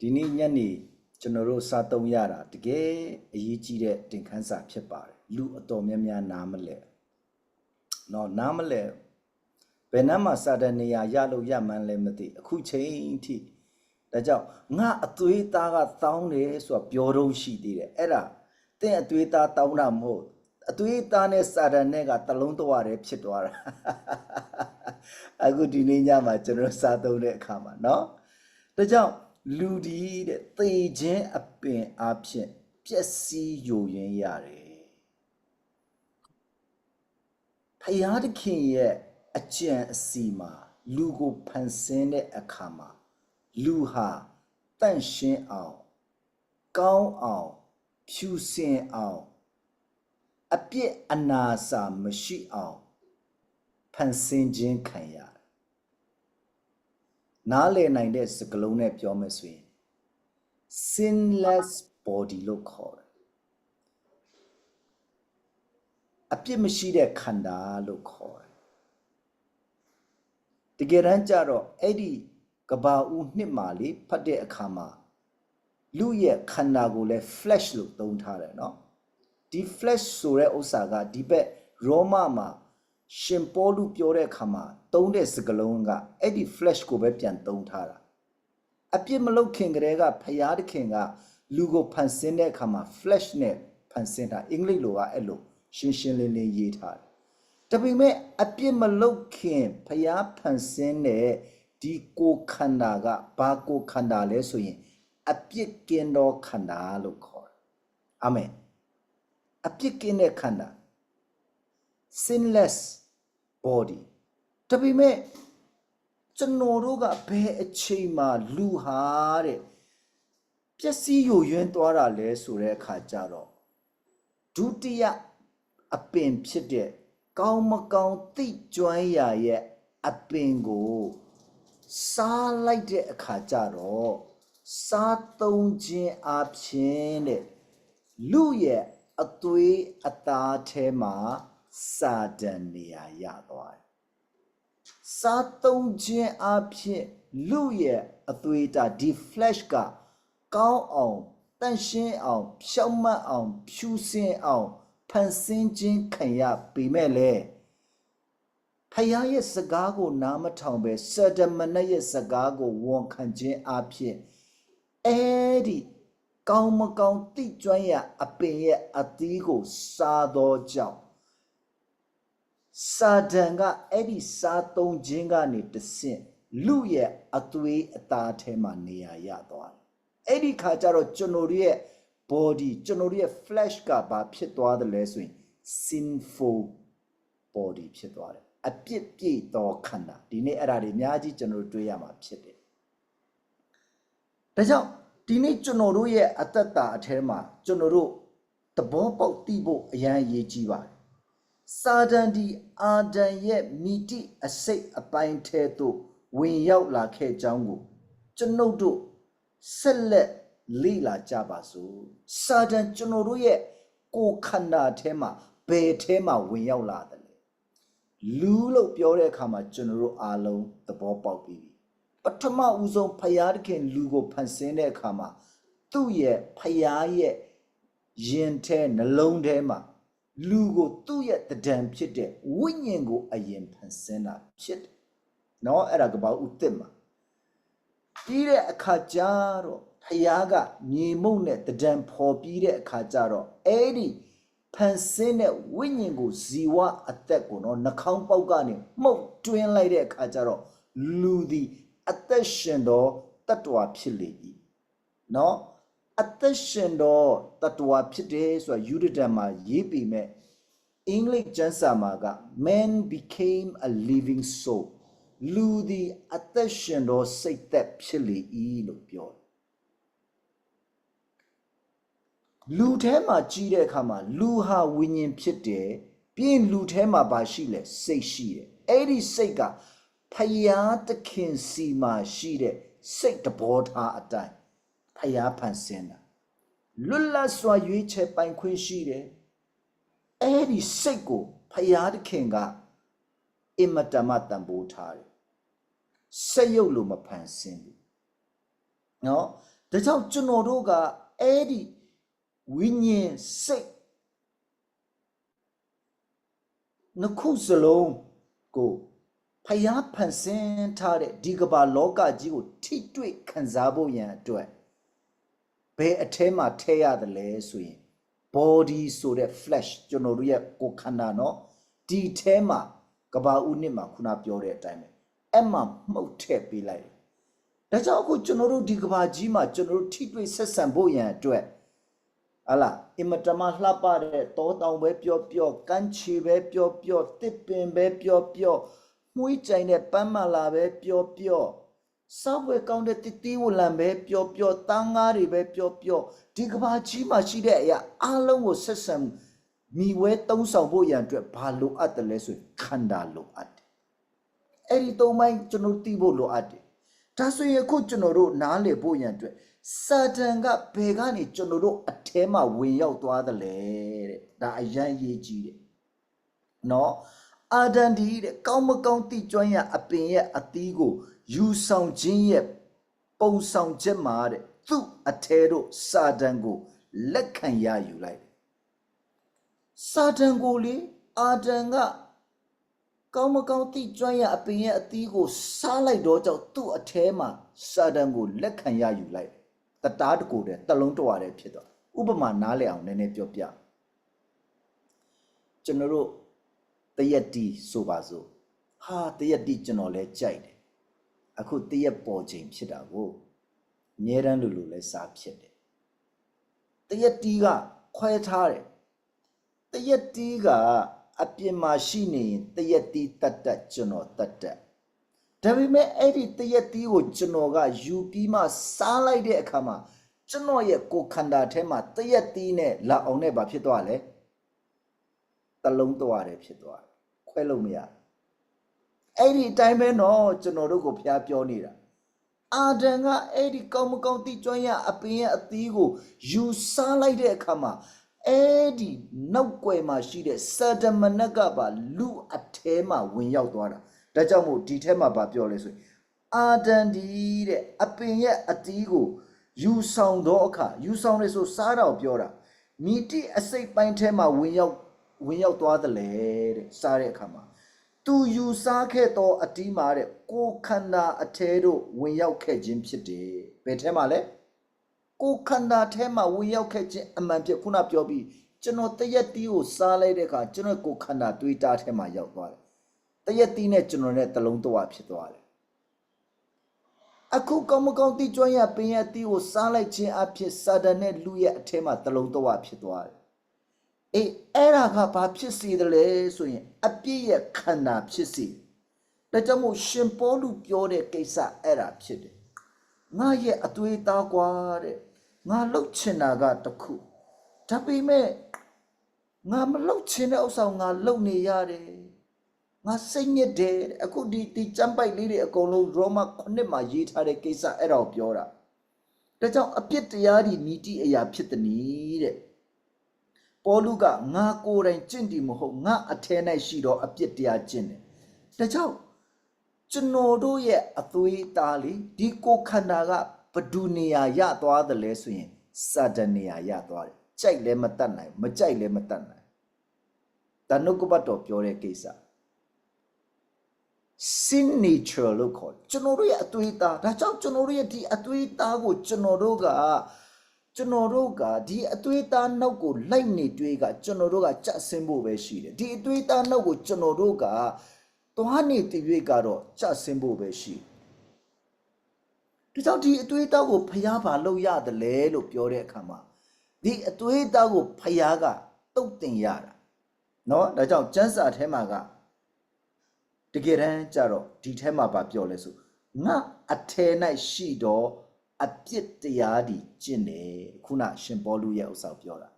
ဒီနေ့ညနေကျွန်တော်တို့စားသုံးရတာတကယ်အရေးကြီးတဲ့တင်ခန်းစာဖြစ်ပါတယ်လူအတော်များများနားမလဲနော်နားမလဲဘယ်နှမ်းမှာစာတဲ့နေရာရလို့ရမှန်းလည်းမသိအခုချိန်ထိဒါကြောင့်ငါအသွေးသားကတောင်းတယ်ဆိုတာပြောတော့ရှိသေးတယ်အဲ့ဒါတင့်အသွေးသားတောင်းတာမဟုတ်အသွေးသားနဲ့စာတန်နဲ့ကတလုံးတော့ရတယ်ဖြစ်သွားတာအခုဒီနေ့ညမှာကျွန်တော်စားသုံးတဲ့အခါမှာเนาะဒါကြောင့် လူဒီတဲ့သေခြင်းအပင်အဖြစ်ပျက်စီးယိုယွင်းရတယ်ဖယားသခင်ရဲ့အကြံအစီမှာလူကိုဖန်ဆင်းတဲ့အခါမှာလူဟာတန့်ရှင်းအောင်ကောင်းအောင်ဖြူစင်အောင်အပြစ်အနာစာမရှိအောင်ဖန်ဆင်းခြင်းခံရတယ် နားလည်နိုင်တဲ့စကားလုံးနဲ့ပြောမယ်ဆိုရင် sinless body လို့ခေါ်တယ်အပြစ်မရှိတဲ့ခန္ဓာလို့ခေါ်တယ်တကယ်တမ်းကျတော့အဲ့ဒီကဘာဦးနှစ်မှာလေဖတ်တဲ့အခါမှာလူရဲ့ခန္ဓာကိုလည်း flesh လို့သုံးထားတယ်เนาะဒီ flesh ဆိုတဲ့ဥစ္စာကဒီဘက်ရောမမှာ ရှင်ပေါလုပြောတဲ့အခါမှာသုံးတဲ့စကားလုံးကအဲ့ဒီ flesh ကိုပဲပြန်သုံးထားတာအပြစ်မလုပ်ခင်ကတည်းကဖျားသခင်ကလူကိုဖန်ဆင်းတဲ့အခါမှာ flesh နဲ့ဖန်ဆင်းတာအင်္ဂလိပ်လိုကအဲ့လိုရှင်းရှင်းလင်းလင်းရေးထားတယ်ဒါပေမဲ့အပြစ်မလုပ်ခင်ဖျားဖန်ဆင်းတဲ့ဒီကိုယ်ခန္ဓာကဘာကိုယ်ခန္ဓာလဲဆိုရင်အပြစ်ကင်းသောခန္ဓာလို့ခေါ်တယ်အာမင်အပြစ်ကင်းတဲ့ခန္ဓာ sinless body ဒါပေမဲ့ကျွန်တော်တို့ကဘယ်အချိန်မှလူဟာတဲ့ပျက်စီးယိုယွင်းသွားတာလဲဆိုတဲ့အခါကျတော့ဒုတိယအပင်ဖြစ်တဲ့ကောင်းမကောင်းသိကျွမ်းရာရဲ့အပင်ကိုစားလိုက်တဲ့အခါကျတော့စားသုံးခြင်းအပြင်တဲ့လူရဲ့အသွေးအသားထဲမှာ စာတန်နေရာရသွားတယ်။စားသုံးခြင်းအပြင်လူရဲ့အသွေးတာဒီ flesh ကကောင်းအောင်တန့်ရှင်းအောင်ဖြောင့်မတ်အောင် ဖြူစင်အောင်ဖန်ဆင်းခြင်းခံရပေမဲ့လေဖယားရဲ့စကားကိုနားမထောင်ပဲစဒမနရဲ့စကားကိုဝန်ခံခြင်းအဖြစ်အဲဒီကောင်းမကောင်းသိကျွမ်းရအပင်ရဲ့အသီးကိုစားသောကြောင့် စာဒန်ကအဲ့ဒီစားသုံးခြင်းကနေတဆင့်လူရဲ့အသွေးအသားထဲမှာနေရာရသွားတယ်အဲ့ဒီခါကျတော့ကျွန်တော်တို့ရဲ့ body ကျွန်တော်တို့ရဲ့ flesh ကဘာဖြစ်သွားတယ်လဲဆိုရင် sinful body ဖြစ်သွားတယ်အပြစ်ပြည့်သောခန္ဓာဒီနေ့အဲ့ဒါတွေအများကြီးကျွန်တော်တို့တွေးရမှာဖြစ်တယ်ဒါကြောင့်ဒီနေ့ကျွန်တော်တို့ရဲ့အသက်တာအထဲမှာကျွန်တော်တို့သဘောပေါက်သိဖို့အရန်အရေးကြီးပါတယ် စာဒန်ဒီအာဒန်ရဲ့မိတိအစိတ်အပိုင်းထဲသို့ဝင်ရောက်လာခဲ့ကြောင်းကို ကျွန်ုပ်တို့ဆက်လက်လေ့လာကြပါစို့စာဒန်ကျွန်တော်တို့ရဲ့ကိုယ်ခန္ဓာထဲမှာဘယ်ထဲမှာဝင်ရောက်လာတယ်လဲလူလို့ပြောတဲ့အခါမှာကျွန်တော်တို့အားလုံးသဘောပေါက်ပြီးပြီပထမဦးဆုံးဖယားတခင်လူကိုဖန်ဆင်းတဲ့အခါမှာသူ့ရဲ့ဖယားရဲ့ရင်ထဲနှလုံးထဲမှာ လူကိုသူ့ရဲ့တဒံဖြစ်တဲ့ဝိညာဉ်ကိုအရင်ဖန်ဆင်းတာဖြစ်တယ်။နော်အဲ့ဒါကဘာဥတစ်မှာပြီးတဲ့အခါကျတော့ဖယားကမြေမုံနဲ့တဒံပေါ်ပြီးတဲ့အခါကျတော့အဲ့ဒီဖန်ဆင်းတဲ့ဝိညာဉ်ကိုဇီဝအသက်ကိုနော်နှာခေါင်းပေါက်ကနေမှုတ်တွင်းလိုက်တဲ့အခါကျတော့လူသည်အသက်ရှင်သောတတ္တဝါဖြစ်လေ၏နော် အသက်ရှင်သောတတ္တဝါဖြစ်တယ်ဆိုတာယူဒတန်မှာရေးပြီးမဲ့အင်္ဂလိပ်ကျမ်းစာမှာက man became a living soul လူသည်အသက်ရှင်သောစိတ်သက်ဖြစ်လေ၏လို့ပြောတယ်လူထဲမှာကြီးတဲ့အခါမှာလူဟာဝိညာဉ်ဖြစ်တယ်ပြီးရင်လူထဲမှာဘာရှိလဲစိတ်ရှိတယ်အဲ့ဒီစိတ်ကဖယားသခင်စီမှာရှိတဲ့စိတ်တဘောထားအတိုင်း ဖယားဖန်ဆင်းတာလွတ်လပ်စွာရွေးချယ်ပိုင်ခွင့်ရှိတယ်အဲ့ဒီစိတ်ကိုဖယားသခင်ကအင်မတမတန်ဖိုးထားတယ်စိတ်ရုပ်လို့မဖန်ဆင်းဘူးနော်ဒါကြောင့်ကျွန်တော်တို့ကအဲ့ဒီဝိညာဉ်စိတ်နှစ်ခုစလုံးကိုဖျားဖန်ဆင်းထားတဲ့ဒီကမ္ဘာလောကကြီးကိုထိတွေ့ခံစားဖို့ရန်အတွက် ဘယ်အထဲမှာထဲရတယ်လဲဆိုရင် body ဆိုတဲ့ flesh ကျွန်တော်တို့ရဲ့ကိုယ်ခန္ဓာเนาะဒီထဲမှာကဘာဦးနှစ်မှာခုနပြောတဲ့အတိုင်းပဲအဲ့မှာမှုတ်ထည့်ပေးလိုက်တယ်ဒါကြောင့်အခုကျွန်တော်တို့ဒီကဘာကြီးမှာကျွန်တော်တို့ထိတွေ့ဆက်ဆံဖို့ရန်အတွက်ဟာလာအင်မတမလှပတဲ့တောတောင်ပဲပြောပြောကမ်းခြေပဲပြောပြောတစ်ပင်ပဲပြောပြောမှုိကြိုင်တဲ့ပန်းမလာပဲပြောပြော စောက်ွယ်ကောင်းတဲ့တတိဝလံပဲပြောပြောတန်းငါးတွေပဲပြောပြောဒီကဘာကြီးမှာရှိတဲ့အရာအလုံးကိုဆက်ဆံမိဝဲတုံးဆောင်ဖို့ရန်အတွက်ဘာလိုအပ်တယ်လဲဆိုရင်ခန္ဓာလိုအပ်တယ်အဲ့ဒီသုံးပိုင်းကျွန်တော်သိဖို့လိုအပ်တယ်ဒါဆိုရင်အခုကျွန်တော်တို့နားလည်ဖို့ရန်အတွက်စာတန်ကဘယ်ကနေကျွန်တော်တို့အထဲမှာဝင်ရောက်သွားသလဲတဲ့ဒါအရန်ရေးကြီးတယ်နော် အာဒန်ဒီတဲ့ကောင်းမကောင်းတိကျွမ်းရအပင်ရဲ့အသီးကိုယူဆောင်ခြင်းရဲ့ပုံဆောင်ချက်မှာတဲ့သူ့အထဲတို့စာတန်ကိုလက်ခံရယူလိုက်တယ်စာတန်ကိုလေအာဒန်ကကောင်းမကောင်းတိကျွမ်းရအပင်ရဲ့အသီးကိုစားလိုက်တော့ကြောင့်သူ့အထဲမှာစာတန်ကိုလက်ခံရယူလိုက်တယ်တတားတကူတဲ့တလုံးတဝါတဲ့ဖြစ်သွားဥပမာနားလည်အောင်နည်းနည်းပြောပြကျွန်တော်တို့ တရက်တီဆိုပါစို့ဟာတရက်တီကျွန်တော်လဲကြိုက်တယ်အခုတရက်ပေါ်ချိန်ဖြစ်တာကိုအမြဲတမ်းလိုလိုလဲစားဖြစ်တယ်တရက်တီကခွဲထားတယ်တရက်တီကအပြင်မှာရှိနေရင်တရက်တီတတ်တတ်ကျွန်တော်တတ်တတ်ဒါပေမဲ့အဲ့ဒီတရက်တီကိုကျွန်တော်ကယူပြီးမှစားလိုက်တဲ့အခါမှာကျွန်တော်ရဲ့ကိုယ်ခန္ဓာထဲမှာတရက်တီနဲ့လာအောင်နဲ့ဘာဖြစ်သွားလဲ တလုံးသွားတယ်ဖြစ်သွားတယ်ခွဲလို့မရအဲ့ဒီအတိုင်းပဲနော်ကျွန်တော်တို့ကိုဖျားပြောနေတာအာဒံကအဲ့ဒီကောင်းမကောင်းတိကျွမ်းရအပင်ရဲ့အသီးကိုယူစားလိုက်တဲ့အခါမှာအဲ့ဒီနောက်ွယ်မှာရှိတဲ့စဒမနက်ကပါလူအထဲမှာဝင်ရောက်သွားတာဒါကြောင့်မို့ဒီထဲမှာဗာပြောလဲဆိုရင်အာဒံဒီတဲ့အပင်ရဲ့အသီးကိုယူဆောင်တော့အခါယူဆောင်လေဆိုစားတော့ပြောတာမိတိအစိတ်ပိုင်းထဲမှာဝင်ရောက် ဝင်ရောက်သွားတယ်လေတဲ့စားတဲ့အခါမှာသူယူစားခဲ့သောအတီးမှာတဲ့ကိုခန္ဓာအထဲတို့ဝင်ရောက်ခဲ့ခြင်းဖြစ်တယ်ဘယ်ထဲမှာလဲကိုခန္ဓာထဲမှာဝင်ရောက်ခဲ့ခြင်းအမှန်ဖြစ်ခုနပြောပြီးကျွန်တော်တရက်တီးကိုစားလိုက်တဲ့အခါကျွန်တော်ကိုခန္ဓာတွေးတာထဲမှာရောက်သွားတယ်တရက်တီးနဲ့ကျွန်တော်နဲ့တလုံးတဝဖြစ်သွားတယ်အခုကောင်းမကောင်းတိကျွမ်းရပင်ရတီးကိုစားလိုက်ခြင်းအဖြစ်စာဒန်နဲ့လူရဲ့အထဲမှာတလုံးတဝဖြစ်သွားတယ် အေးအဲ့ဒါကဘာဖြစ်စေတယ်လဲဆိုရင် အပြည့်ရဲ့ခန္ဓာဖြစ်စေဒါကြောင့်မို့ရှင်ပေါလုပြောတဲ့ကိစ္စအဲ့ဒါဖြစ်တယ်ငါရဲ့အသွေးသားကွာတဲ့ငါလှုပ်ချင်တာကတခုဒါပေမဲ့ငါမလှုပ်ချင်တဲ့ဥစ္စာကိုငါလှုပ်နေရတယ်ငါစိတ်ညစ်တယ်တဲ့အခုဒီဒီကြမ်းပိုက်လေးတွေအကုန်လုံးရောမ9မှာရေးထားတဲ့ကိစ္စအဲ့ဒါကိုပြောတာဒါကြောင့်အပြစ်တရားဒီမိတိအရာဖြစ်သည်နီးတဲ့ ပေါလုကငါကိုယ်တိုင်ကျင့်တယ်မဟုတ်ငါအထဲ၌ရှိတော့အပြစ်တရားကျင့်တယ်ဒါကြောင့်ကျွန်တော်တို့ရဲ့အသွေးသားလေးဒီကိုယ်ခန္ဓာကဘဒုနေရာရသွားတယ်လဲဆိုရင်စာတနေရာရသွားတယ်ကြိုက်လည်းမတတ်နိုင်မကြိုက်လည်းမတတ်နိုင်ဒါနုကပတ်တော်ပြောတဲ့ကိစ္စ sin nature လို့ခေါ်တယ်ကျွန်တော်တို့ရဲ့အသွေးသားဒါကြောင့်ကျွန်တော်တို့ရဲ့ဒီအသွေးသားကိုကျွန်တော်တို့က ကျွန်တော်တို့ကဒီအသွေးသားနောက်ကိုလိုက်နေတွေးကကျွန်တော်တို့ကကြက်ဆင်းဖို့ပဲရှိတယ်ဒီအသွေးသားနောက်ကိုကျွန်တော်တို့ကသွားနေတည်၍ကတော့ကြက်ဆင်းဖို့ပဲရှိတယ်ဒါကြောင့်ဒီအသွေးသားကိုဖျားပါလို့ရတယ်လေလို့ပြောတဲ့အခါမှာဒီအသွေးသားကိုဖျားကတုတ်တင်ရတာเนาะဒါကြောင့်ကျမ်းစာထဲမှာကတကယ်တမ်းကြတော့ဒီထဲမှာပါပြောလဲဆိုငါအထဲ၌ရှိတော့ အပြစ်တရားဒီကျင့်တယ်ခုနရှင်ပေါလုရဲ့ဥစ္စာပြောတာ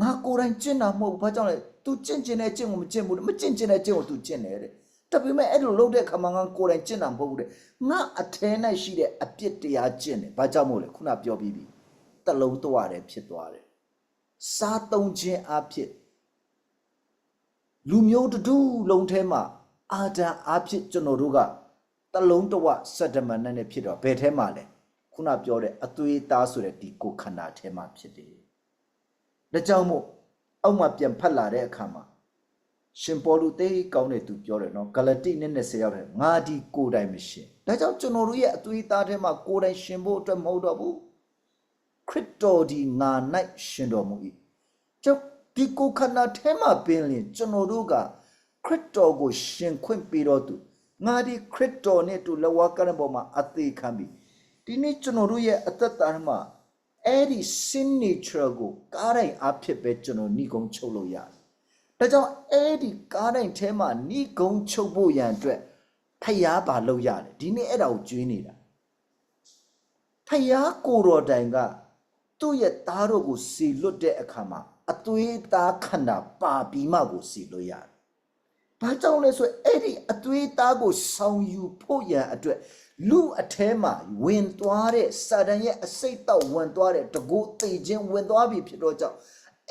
ငါကိုယ်တိုင်ကျင့်တာမဟုတ်ဘူးဘာကြောင့်လဲ तू ကျင့်ကျင်တဲ့ကျင့်ကိုမကျင့်ဘူးမကျင့်ကျင်တဲ့ကျင့်ကို तू ကျင့်တယ်တဲ့တပိမဲ့အဲ့လိုလုပ်တဲ့ခါမှာငါကိုယ်တိုင်ကျင့်တာမဟုတ်ဘူးတဲ့ငါအထဲ၌ရှိတဲ့အပြစ်တရားကျင့်တယ်ဘာကြောင့်မို့လဲခုနပြောပြီးပြီတလုံးတော့ရတယ်ဖြစ်သွားတယ်စားသုံးခြင်းအဖြစ်လူမျိုးတူလုံးထဲမှာအာဒံအဖြစ်ကျွန်တော်တို့ကတလုံးတဝစက်တမန်နဲ့ဖြစ်တော့ဘယ်ထဲမှာလဲ ခုနပြောတဲ့အသွေးသားဆိုတဲ့ဒီကိုယ်ခန္ဓာထဲမှာဖြစ်တယ်ဒါကြောင့်မို့အောက်မှာပြန်ဖတ်လာတဲ့အခါမှာရှင်ပေါလုသိကောင်းတဲ့သူပြောတယ်နော်ဂလတိနဲ့20ရောက်တယ်ငါဒီကိုယ်တိုင်မရှင်ဒါကြောင့်ကျွန်တော်တို့ရဲ့အသွေးသားထဲမှာကိုယ်တိုင်ရှင်ဖို့အတွက်မဟုတ်တော့ဘူးခရစ်တော်ဒီငါ၌ရှင်တော်မူ၏ကျောင်းဒီကိုယ်ခန္ဓာထဲမှာပင်လင်ကျွန်တော်တို့ကခရစ်တော်ကိုရှင်ခွင့်ပေးတော်သူငါဒီခရစ်တော်နဲ့တူလဝကရပေါ်မှာအသေးခံပြီး ဒီနေ့ကျွန်တော်တို့ရဲ့အသက်တာထဲမှာအဲ့ဒီ sin nature ကိုကားတိုင်းအဖြစ်ပဲကျွန်တော်ဏိကုံချုပ်လို့ရတယ်။ဒါကြောင့်အဲ့ဒီကားတိုင်းထဲမှာဏိကုံချုပ်ဖို့ရန်အတွက်ဖျားပါလို့ရတယ်။ဒီနေ့အဲ့ဒါကိုကျွေးနေတာ။ဖျားကိုတော်တိုင်ကသူ့ရဲ့သားတော်ကိုစီလွတ်တဲ့အခါမှာအသွေးသားခန္ဓာပါပြီးမှကိုစီလွတ်ရတယ်။ ဘာကြောင့်လဲဆိုရင်အဲ့ဒီအသွေးသားကိုဆောင်ယူဖို့ရန်အတွက်လူအထဲမှာဝင်သွားတဲ့စာတန်ရဲ့အစိတ်တော့ဝင်သွားတဲ့တကူသိခြင်းဝင်သွားပြီဖြစ်တော့ကြောင့်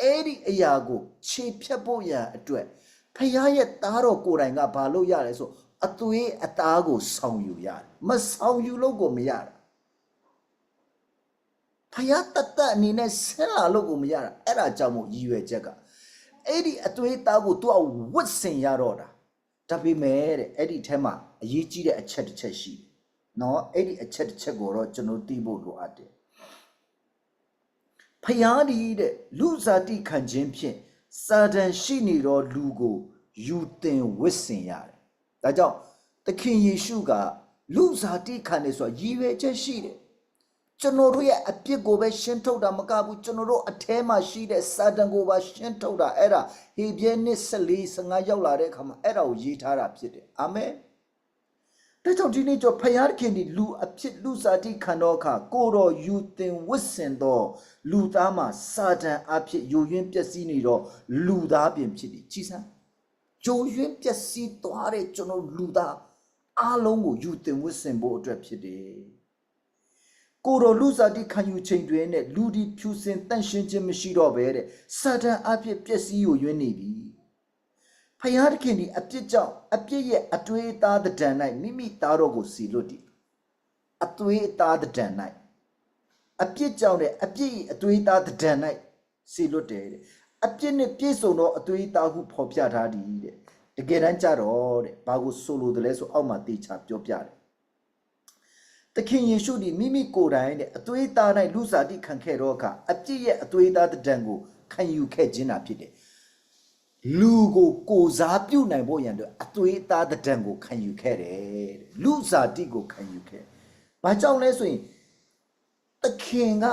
အဲ့ဒီအရာကိုခြေဖြတ်ဖို့ရန်အတွက်ဖခင်ရဲ့သားတော်ကိုယ်တိုင်ကဘာလို့ရလဲဆိုအသွေးအသားကိုဆောင်ယူရတယ်မဆောင်ယူလို့ကိုမရတာဖခင်တတ်တတ်အနေနဲ့ဆင်းလာလို့ကိုမရတာအဲ့ဒါကြောင့်မို့ရည်ရွယ်ချက်က အဲ့ဒီအသွေးသားကိုသူကဝတ်ဆင်ရတော့တာဒါပေမဲ့တဲ့အဲ့ဒီထဲမှာအရေးကြီးတဲ့အချက်တစ်ချက်ရှိတယ်เนาะအဲ့ဒီအချက်တစ်ချက်ကိုတော့ကျွန်တော်သိဖို့လိုအပ်တယ်ဖယားဒီတဲ့လူစားတိခံခြင်းဖြင့်စာတန်ရှိနေတော့လူကိုယူတင်ဝစ်စင်ရတယ်ဒါကြောင့်သခင်ယေရှုကလူစားတိခံနေဆိုတာရည်ရွယ်ချက်ရှိတယ် ကျွန်တော်တို့ရဲ့အပြစ်ကိုပဲရှင်းထုတ်တာမကဘူးကျွန်တော်တို့အထဲမှာရှိတဲ့စာတန်ကိုပါရှင်းထုတ်တာအဲ့ဒါဟေဘရဲနှစ်14 15ရောက်လာတဲ့အခါမှာအဲ့ဒါကိုရေးထားတာဖြစ်တယ်အာမင်ဒါကြောင့်ဒီနေ့ကျဖယားခင်ဒီလူအဖြစ်လူစားတိခံတော့အခါကိုတော်ယူတင်ဝစ်စင်တော့လူသားမှာစာတန်အဖြစ်ယိုယွင်းပျက်စီးနေတော့လူသားပြင်ဖြစ်တယ်ကြီးစမ်းယိုယွင်းပျက်စီးသွားတဲ့ကျွန်တော်လူသားအားလုံးကိုယူတင်ဝစ်စင်ဖို့အတွက်ဖြစ်တယ် ကိုတော်လူစားတိခံယူချိန်တွင်နဲ့လူဒီဖြူစင်တန့်ရှင်းခြင်းမရှိတော့ဘဲတဲ့စာတန်အဖြစ်ပျက်စီးယိုယွင်းနေပြီဖယားသခင်ဒီအပြစ်ကြောင့်အပြစ်ရဲ့အသွေးအသားတဒံ၌မိမိသားတော်ကိုစီလွတ်တည်အသွေးအသားတဒံ၌အပြစ်ကြောင့်တဲ့အပြစ်၏အသွေးအသားတဒံ၌စီလွတ်တယ်တဲ့အပြစ်နဲ့ပြည့်စုံသောအသွေးအသားဟုဖော်ပြထားသည်တဲ့တကယ်တမ်းကြတော့တဲ့ဘာကိုဆိုလိုတယ်လဲဆိုအောက်မှာတေချာပြောပြတယ် သခင်ယေရှုဒီမိမိကိုယ်တိုင်တဲ့အသွေးအသား၌လူစားတိခံခဲ့တော့အခါအပြစ်ရဲ့အသွေးအသားတဒံကိုခံယူခဲ့ခြင်းတာဖြစ်တယ်လူကိုကိုစားပြုတ်နိုင်ဖို့ရန်အတွက်အသွေးအသားတဒံကိုခံယူခဲ့တယ်တဲ့လူစားတိကိုခံယူခဲ့။ဘာကြောင့်လဲဆိုရင်သခင်က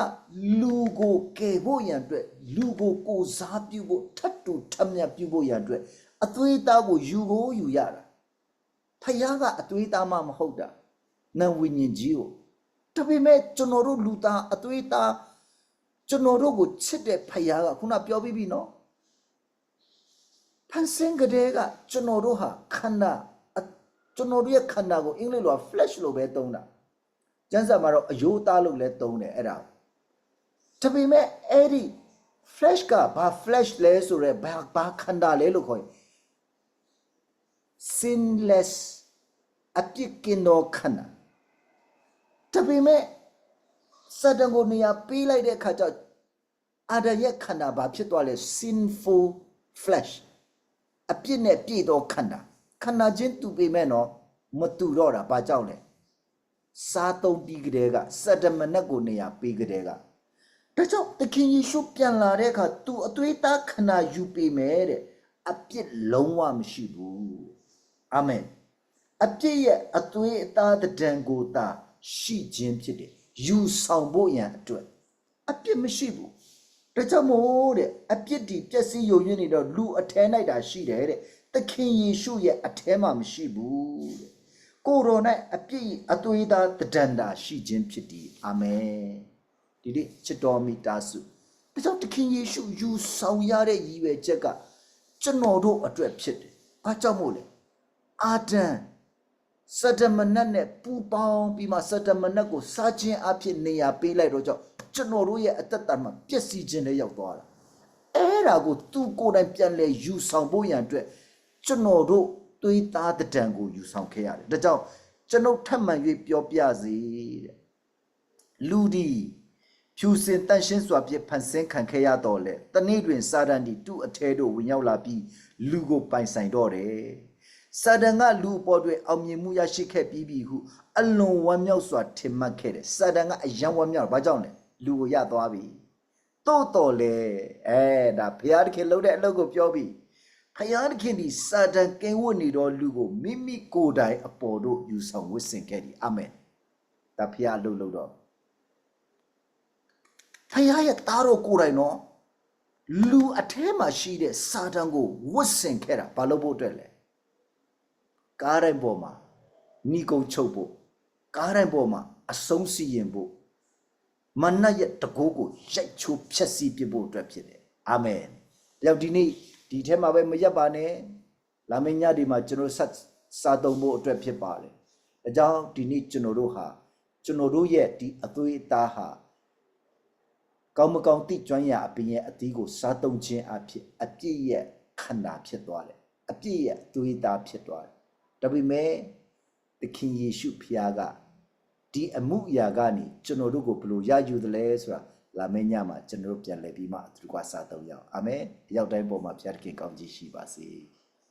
လူကိုကယ်ဖို့ရန်အတွက်လူကိုကိုစားပြုတ်ဖို့ထတ်တူထပ်မြတ်ပြုတ်ဖို့ရန်အတွက်အသွေးအသားကိုယူကိုယူရတာ။ဖခင်ကအသွေးအသားမှမဟုတ်တာ။ နံဝိညာဉ်ကြီးကိုဒါပေမဲ့ကျွန်တော်တို့လူသားအသွေးအသားကျွန်တော်တို့ကိုချစ်တဲ့ဖခင်ကခုနပြောပြီးပြီနော်။ဖန်ဆင်းကလေးကကျွန်တော်တို့ဟာခန္ဓာအကျွန်တော်တို့ရဲ့ခန္ဓာကိုအင်္ဂလိပ်လိုက flesh လို့ပဲသုံးတာကျမ်းစာမှာတော့အယိုးသားလို့လည်းသုံးတယ်အဲ့ဒါဒါပေမဲ့အဲ့ဒီ flesh ကဘာ flesh လဲဆိုရဲဘာဘာခန္ဓာလဲလို့ခေါ်ရင် sinless အပြစ်ကင်းသောခန္ဓာ ဒါပေမဲ့စတန်ကိုနေရာပေးလိုက်တဲ့အခါကျအာဒရဲ့ခန္ဓာဘာဖြစ်သွားလဲ sinful flesh အပြစ်နဲ့ပြည့်သောခန္ဓာခန္ဓာချင်းတူပေမဲ့တော့မတူတော့တာဘာကြောင့်လဲစားသုံးပြီးကြတဲ့ကစတမနက်ကိုနေရာပေးကြတဲ့ကဒါကြောင့်သခင်ယေရှုပြန်လာတဲ့အခါသူအသွေးသားခန္ဓာယူပေမဲ့တဲ့အပြစ်လုံးဝမရှိဘူးအာမင်အပြစ်ရဲ့အသွေးအသားတံကိုသာ ရှိခြင်းဖြစ်တယ်ယူဆောင်ဖို့ရန်အတွက်အပြစ်မရှိဘူးဒါကြောင့်မို့တဲ့အပြစ်ဒီပျက်စီးယုံရင်းနေတော့လူအထဲ၌တာရှိတယ်တဲ့သခင်ယေရှုရဲ့အထဲမှာမရှိဘူးတဲ့ကိုယ်တော်၌အပြစ်အသွေးသားတဒန္တာရှိခြင်းဖြစ်သည်အာမင်ဒီနေ့ချစ်တော်မိသားစုဒါကြောင့်သခင်ယေရှုယူဆောင်ရတဲ့ရည်ရွယ်ချက်ကကျွန်တော်တို့အတွက်ဖြစ်တယ်ဘာကြောင့်မို့လဲအာဒံ စတမနတ်နဲ့ပူပေါင်းပြီးမှစတမနတ်ကိုစားခြင်းအဖြစ်နေရာပေးလိုက်တော့ကြောင့်ကျွန်တော်တို့ရဲ့အသက်တာမှာပျက်စီးခြင်းတွေရောက်သွားတာအဲ့ဒါကိုသူကိုယ်တိုင်ပြန်လဲယူဆောင်ဖို့ရန်အတွက်ကျွန်တော်တို့သွေးသားတံကိုယူဆောင်ခဲ့ရတယ်ဒါကြောင့်ကျွန်ုပ်ထပ်မံ၍ပြောပြစေတဲ့လူဒီဖြူစင်တန့်ရှင်းစွာဖြင့်ဖန်ဆင်းခံခဲ့ရတော့လေတနေ့တွင်စာတန်ဒီသူ့အထဲသို့ဝင်ရောက်လာပြီးလူကိုပိုင်ဆိုင်တော့တယ် စာတန်ကလူအပေါ်တွင်အောင်မြင်မှုရရှိခဲ့ပြီးပြီဟုအလွန်ဝမ်းမြောက်စွာထင်မှတ်ခဲ့တယ်စာတန်ကအယံဝမ်းမြောက်ဘာကြောင့်လဲလူကိုရသွားပြီတော့တော်လေအဲဒါဘုရားသခင်လုပ်တဲ့အလုပ်ကိုပြောပြီးဘုရားသခင်ဒီစာတန်ကင်ဝတ်နေတော့လူကိုမိမိကိုယ်တိုင်အပေါ်တို့ယူဆောင်ဝတ်ဆင်ခဲ့သည်အာမင်ဒါဘုရားအလုပ်လုပ်တော့ဖခင်ရဲ့သားတော်ကိုယ်တိုင်နော်လူအထဲမှာရှိတဲ့စာတန်ကိုဝတ်ဆင်ခဲ့တာဘာလို့ဖို့အတွက်လဲ ကားတိုင်းပေါ်မှာဏီကုံချုပ်ဖို့ကားတိုင်းပေါ်မှာအဆုံးစီရင်ဖို့မနတ်ရဲ့တကိုးကိုရိုက်ချိုးဖျက်ဆီးပစ်ဖို့အတွက်ဖြစ်တယ်အာမင်။ရောက်ဒီနေ့ဒီထဲမှာပဲမရက်ပါနဲ့လာမင်းညဒီမှာကျွန်တော်ဆက်စာသုံးဖို့အတွက်ဖြစ်ပါလေ။ဒါကြောင့်ဒီနေ့ကျွန်တော်တို့ဟာကျွန်တော်တို့ရဲ့ဒီအသွေးအသားဟာကောင်းမကောင်းတိကျွမ်းရာအပင်ရဲ့အသီးကိုစားသုံးခြင်းအဖြစ်အပြည့်ရဲ့ခန္ဓာဖြစ်သွားတယ်အပြည့်ရဲ့အသွေးသားဖြစ်သွားတယ် ဒါပေမဲ့သခင်ယေရှုဖခင်ကဒီအမှုအရာကနေကျွန်တော်တို့ကိုဘယ်လိုရယူသလဲဆိုတာလာမယ့်ညမှာကျွန်တော်တို့ပြန်လည်ပြီးမှသူကစားသုံးရအောင်အာမင်ရောက်တိုင်းပေါ်မှာဖခင်ကောင်းကြီးရှိပါစေ။